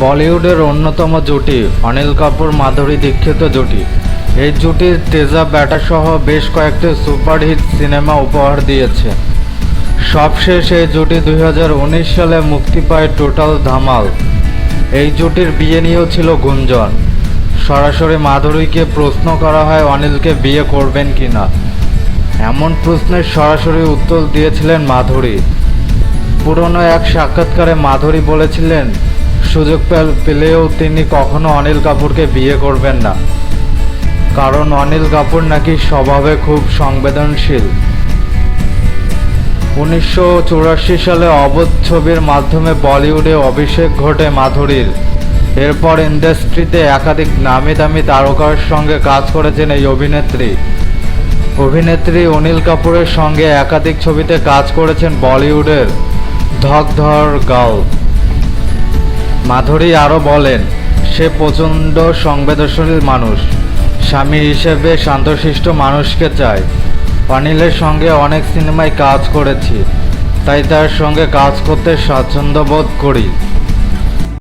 বলিউডের অন্যতম জুটি, অনিল কাপুর, মাধুরী দীক্ষিত জুটি। এই জুটির তেজা ব্যাটা সহ বেশ কয়েকটি সুপারহিট সিনেমা উপহার দিয়েছে। সবশেষ এই জুটি দুই হাজার উনিশ সালে মুক্তি পায় টোটাল ধামাল। এই জুটির বিয়ে নিয়েও ছিল গুঞ্জন। সরাসরি মাধুরীকে প্রশ্ন করা হয়, অনিলকে বিয়ে করবেন কিনা? এমন প্রশ্নের সরাসরি উত্তর দিয়েছিলেন মাধুরী। পুরনো এক সাক্ষাৎকারে মাধুরী বলেছিলেন সুযোগ পেলেও তিনি কখনো অনিল কাপুরকে বিয়ে করবেন না। কারণ অনিল কাপুর নাকি স্বভাবে খুব সংবেদনশীল। উনিশশো চুরাশি সালে অবধ ছবির মাধ্যমে বলিউডে অভিষেক ঘটে মাধুরীর। এরপর ইন্ডাস্ট্রিতে একাধিক নামি দামি তারকার সঙ্গে কাজ করেছেন এই অভিনেত্রী। অভিনেত্রী অনিল কাপুরের সঙ্গে একাধিক ছবিতে কাজ করেছেন বলিউডের ধক ধর গাল মাধুরী আরও বলেন, সে প্রচণ্ড সংবেদনশীল মানুষ। স্বামী হিসেবে শান্তশিষ্ট মানুষকে চায় অনিলের সঙ্গে অনেক সিনেমায় কাজ করেছি, তাই তার সঙ্গে কাজ করতে স্বাচ্ছন্দ্য বোধ করি।